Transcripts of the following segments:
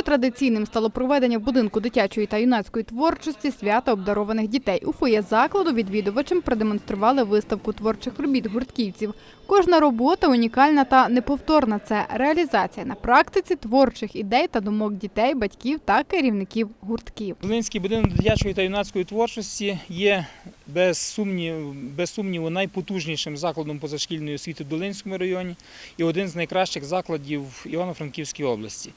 Дуже традиційним стало проведення в будинку дитячої та юнацької творчості свята обдарованих дітей. У фоє закладу відвідувачам продемонстрували виставку творчих робіт гуртківців. Кожна робота унікальна та неповторна. Це реалізація на практиці творчих ідей та думок дітей, батьків та керівників гуртків. Волинський будинок дитячої та юнацької творчості є без сумніву, без сумніву найпотужнішим закладом позашкільної освіти в Долинському районі і один з найкращих закладів Івано-Франківській області.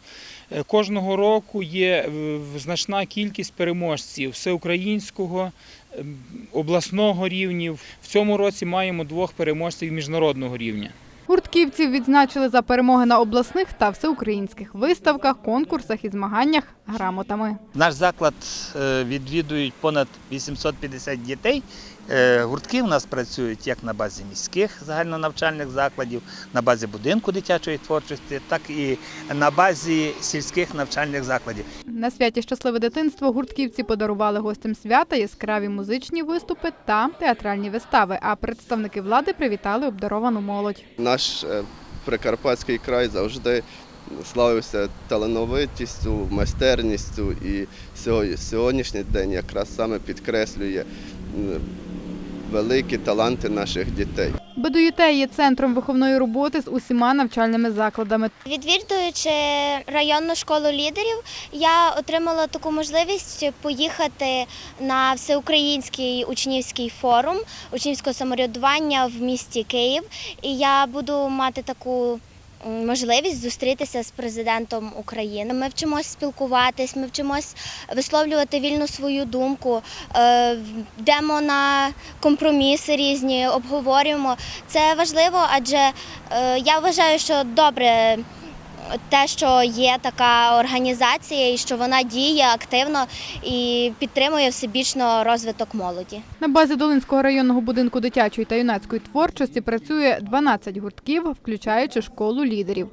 Е, Кожного року є е, значна кількість переможців всеукраїнського, ем, обласного рівнів. В цьому році маємо двох переможців міжнародного рівня. Гуртківців відзначили за перемоги на обласних та всеукраїнських виставках, конкурсах і змаганнях грамотами. Наш заклад е, відвідують понад 850 дітей. Е, Гуртки у нас працюють як на базі міських загальнонавчальних закладів, на базі будинку дитячої творчості, так і на базі сільських навчальних закладів. На святі Щасливе дитинство гуртківці подарували гостям свята яскраві музичні виступи та театральні вистави. А представники влади привітали обдаровану молодь. Наш е, Прикарпатський край завжди славився талановитістю, майстерністю, і сьогодні- сьогоднішній день якраз саме підкреслює великі таланти наших дітей. БДЮТ є центром виховної роботи з усіма навчальними закладами. Відвідуючи районну школу лідерів, я отримала таку можливість поїхати на всеукраїнський учнівський форум учнівського самоврядування в місті Київ. І я буду мати таку можливість зустрітися з президентом України. Ми вчимось спілкуватись, ми вчимось висловлювати вільну свою думку, е, йдемо на компроміси різні, обговорюємо. Це важливо, адже е, я вважаю, що добре те, що є така організація і що вона діє активно і підтримує всебічно розвиток молоді. На базі Долинського районного будинку дитячої та юнацької творчості працює 12 гуртків, включаючи школу лідерів.